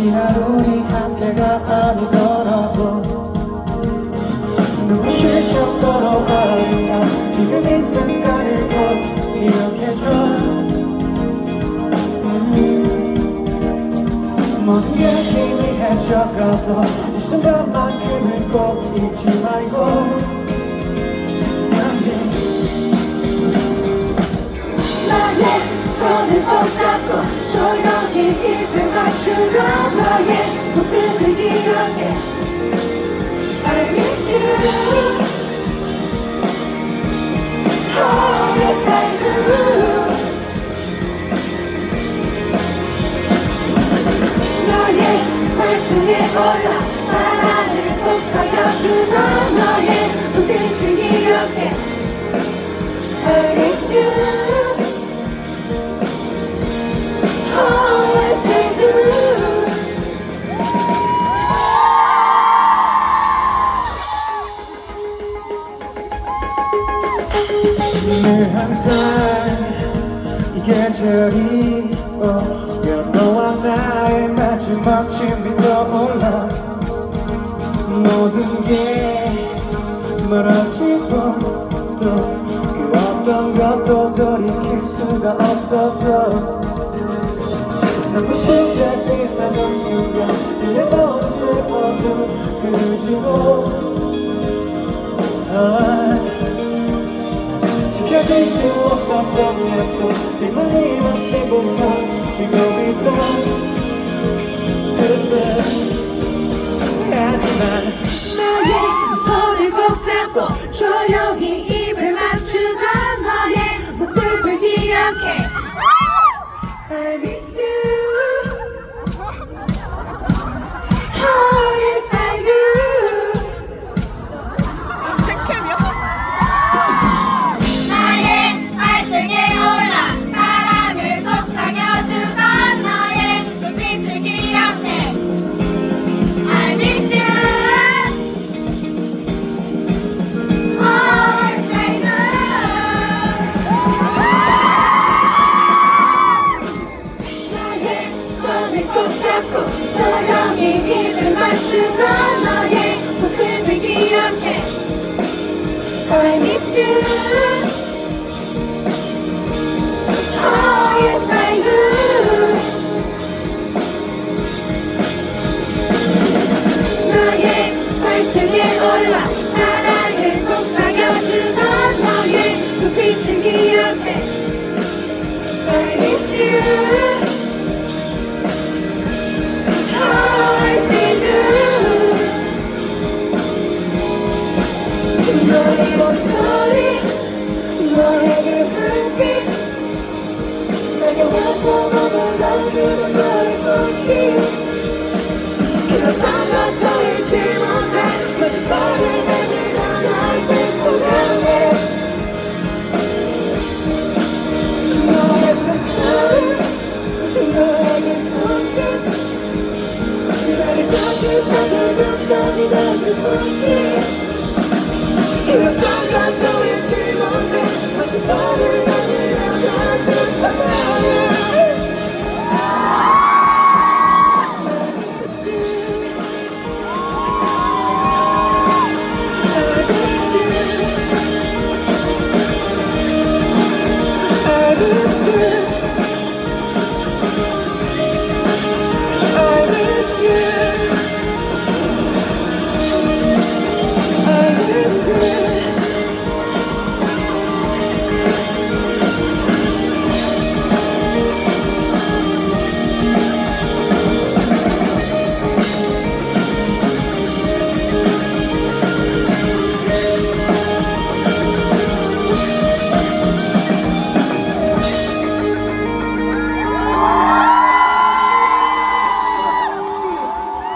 지난 우리 함께가 아니더라도 눈부실 정도로 아름다운 지금 이 순간을 꼭 기억해줘. 모든 게 희미해져가도 이 순간만큼은 꼭 잊지 말고 사랑해. 나의 손을 꼭 잡고 너의 모습을 I miss you. Oh yes I do 너의 발등에 올라 사랑을 속삭여주고 늘 항상 이 계절이 오면 너와 나의 마지막 춤이 떠올라. 모든 게 멀어지고 또 그 어떤 것도 돌이킬 수가 없었어 눈부시게 빛나던 순간 없었던 약속 뒷걸림없이 부서지고 있던 그때 하지만 너의 손을 꼭 잡고 조용히 입을 맞추던 너의 모습을 기억해 맞추던 너의 모습을 기억해 I miss you